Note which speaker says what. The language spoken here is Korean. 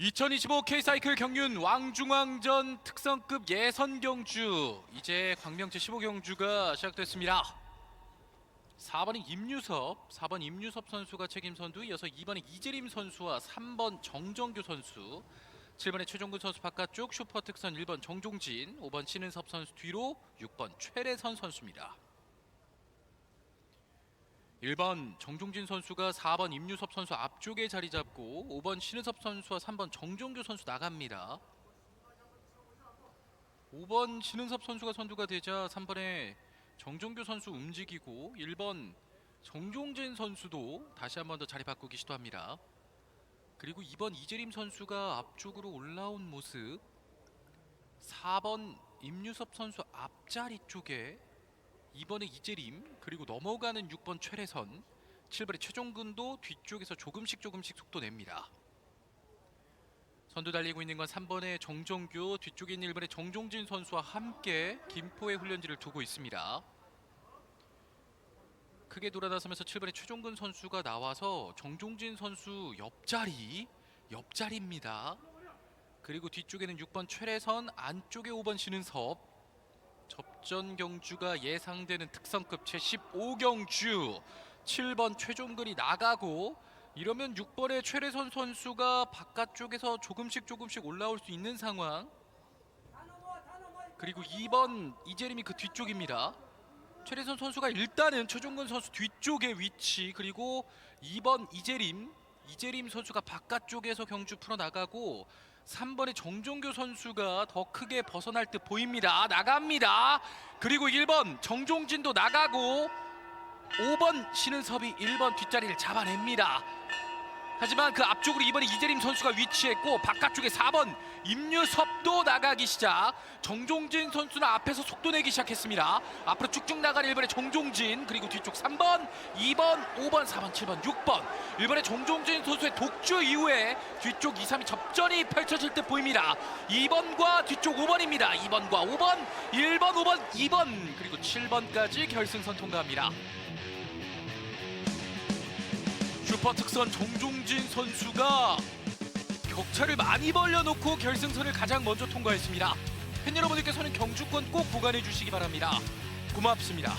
Speaker 1: 2025 K사이클 경륜 왕중왕전 특성급 예선 경주 이제 광명제 15경주가 시작됐습니다. 4번인 임유섭, 4번 임유섭 선수가 책임 선두, 이어서 2번의 이재림 선수와 3번 정정규 선수, 7번의 최종근 선수 바깥쪽 슈퍼 특선 1번 정종진, 5번 신은섭 선수 뒤로 6번 최래선 선수입니다. 1번 정종진 선수가 4번 임유섭 선수 앞쪽에 자리 잡고 5번 신은섭 선수와 3번 정종규 선수 나갑니다. 5번 신은섭 선수가 선두가 되자 3번에 정종규 선수 움직이고 1번 정종진 선수도 다시 한 번 더 자리 바꾸기 시도합니다. 그리고 2번 이재림 선수가 앞쪽으로 올라온 모습 4번 임유섭 선수 앞자리 쪽에 2번의 이재림 그리고 넘어가는 6번 최래선 7번의 최종근도 뒤쪽에서 조금씩 조금씩 속도 냅니다. 선두 달리고 있는 건 3번의 정정규 뒤쪽에 있는 1번의 정종진 선수와 함께 김포의 훈련지를 두고 있습니다. 크게 돌아나서면서 7번의 최종근 선수가 나와서 정종진 선수 옆자리 옆자리입니다. 그리고 뒤쪽에는 6번 최래선 안쪽에 5번 신은섭 접전 경주가 예상되는 특성급 제15경주. 7번 최종근이 나가고 이러면 6번의 최래선 선수가 바깥쪽에서 조금씩 조금씩 올라올 수 있는 상황. 그리고 2번 이재림이 그 뒤쪽입니다. 최래선 선수가 일단은 최종근 선수 뒤쪽의 위치 그리고 2번 이재림. 이재림 선수가 바깥쪽에서 경주 풀어나가고 3번의 정종규 선수가 더 크게 벗어날 듯 보입니다. 나갑니다. 그리고 1번 정종진도 나가고 5번 신은섭이 1번 뒷자리를 잡아냅니다. 하지만 그 앞쪽으로 2번에 이재림 선수가 위치했고 바깥쪽에 4번 임유섭도 나가기 시작. 정종진 선수는 앞에서 속도 내기 시작했습니다. 앞으로 쭉쭉 나가는 1번의 정종진 그리고 뒤쪽 3번 2번 5번 4번 7번 6번. 1번의 정종진 선수의 독주 이후에 뒤쪽 2, 3위 접전이 펼쳐질 듯 보입니다. 2번과 뒤쪽 5번입니다. 2번과 5번 1번 5번 2번 그리고 7번까지 결승선 통과합니다 슈퍼 특선 정종진 선수가 격차를 많이 벌려놓고 결승선을 가장 먼저 통과했습니다. 팬 여러분들께서는 경주권 꼭 보관해 주시기 바랍니다. 고맙습니다.